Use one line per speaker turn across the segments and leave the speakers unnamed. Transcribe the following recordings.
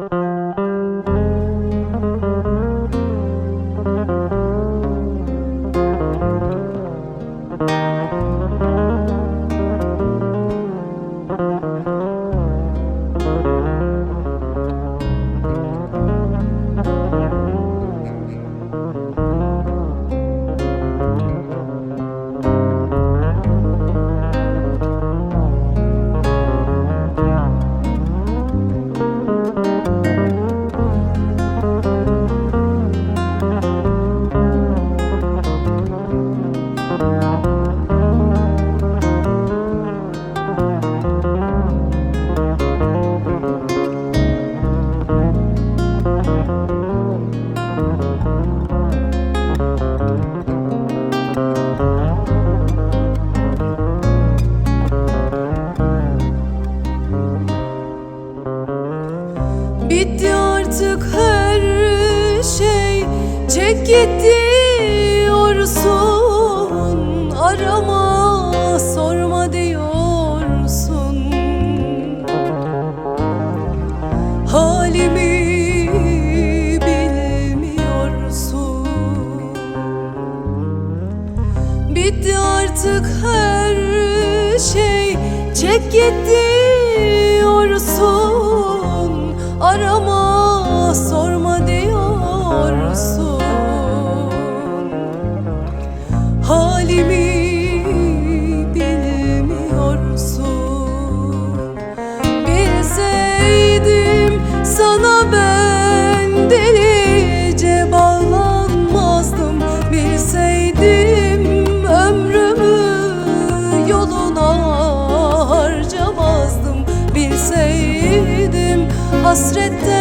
Bitti Çek git diyorsun Arama sorma diyorsun. Halimi bilmiyorsun. Bitti artık her şey Çek git hasretten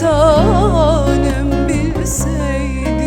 tanem bilseydim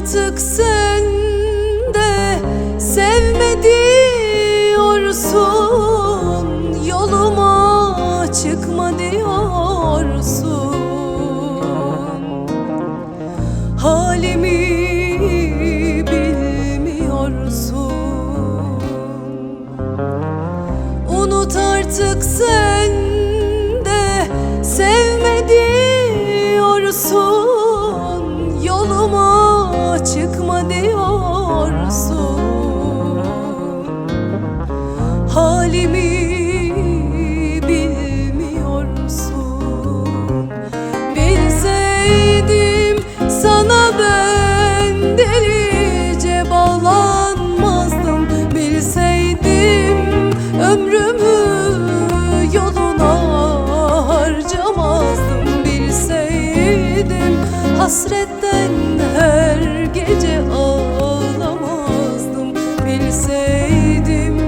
artık sen de sevme diyorsun Yoluma çıkma diyorsun. Halimi bilmiyorsun. Unut artık sen hasretten her gece ağlamazdım. Bilseydim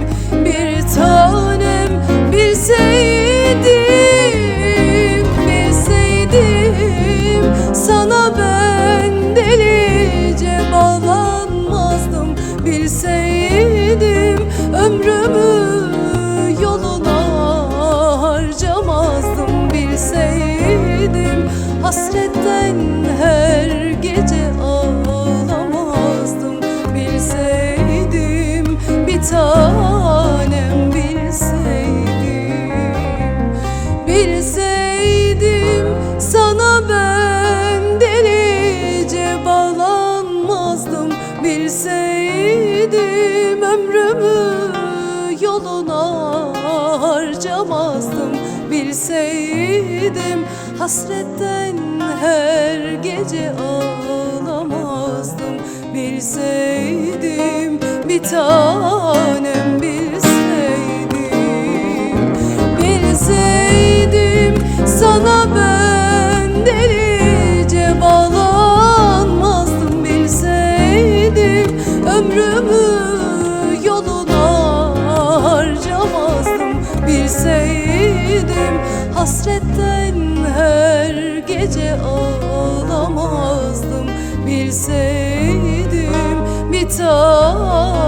bir tanem bilseydim Bilseydim sana ben delice bağlanmazdım. Bilseydim ömrümü yoluna harcamazdım. Bilseydim hasretten ömrümü yoluna harcamazdım. Bilseydim hasretten her gece ağlamazdım. Bilseydim bir hasretten her gece ağlamazdım. Bilseydim bir tanem